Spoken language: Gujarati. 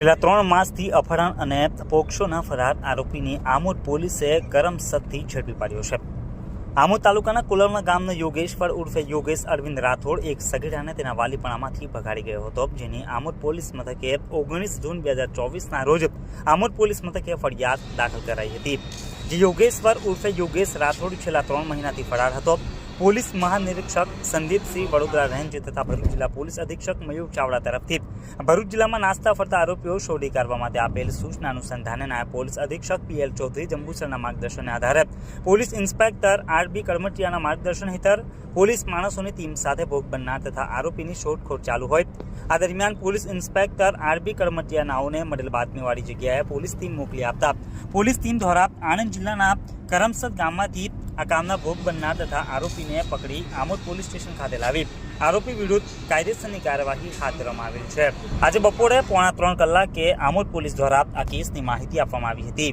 છેલ્લા ત્રણ માસથી અપહરણ અને પોક્સોના ફરાર આરોપીની આમોદ પોલીસે કરમસદથી ઝડપી પાડ્યો છે. આમોદ તાલુકાના કુલરના ગામનો યોગેશ્વર ઉર્ફે યોગેશ અરવિંદ રાઠોડ એક સગીરાને તેના વાલીપણામાંથી ભગાડી ગયો હતો, જેની આમોદ પોલીસ મથકે ઓગણીસ જૂન બે હજાર ચોવીસના રોજ આમોદ પોલીસ મથકે ફરિયાદ દાખલ કરાઈ હતી. જે યોગેશ્વર ઉર્ફે યોગેશ રાઠોડ છેલ્લા ત્રણ મહિનાથી ફરાર હતો પોલીસ મહાનિરીક્ષક સંદીપસિંહ વડોદરા રેન્જ તથા ભરૂચ જિલ્લા પોલીસ અધિક્ષક મયુર ચાવડા તરફથી ભરૂચ જિલ્લામાં નાસ્તા ફરતા આરોપીઓ શોધી કાઢવા માટે આપેલ સૂચના અનુસંધાને નાયબ પોલીસ અધિક્ષક પીએલ ચૌધરી જંબુસરના માર્ગદર્શનને આધારે પોલીસ ઇન્સ્પેક્ટર આર બી કરમટિયાના માર્ગદર્શન હેઠળ પોલીસ માણસોની ટીમ સાથે ભોગ બનનાર તથા આરોપીની શોધખોળ ચાલુ હોય. આ દરમિયાન police inspector R B Karamatiya મળેલ બાતમીવાળી જગ્યાએ પોલીસ ટીમ મોકલી આપતા પોલીસ ટીમ દ્વારા આણંદ જિલ્લાના કરમસદ ગામમાંથી આ કામના ભોગ બનનાર તથા આરોપીને પકડી આમોદ પોલીસ સ્ટેશન ખાતે લાવી. આરોપી વિરુદ્ધ કાયદેસરની કાર્યવાહી હાથ ધરવામાં આવેલ છે. આજે બપોરે પોણા ત્રણ કલાકે આમોદ પોલીસ દ્વારા આ કેસની માહિતી આપવામાં આવી હતી.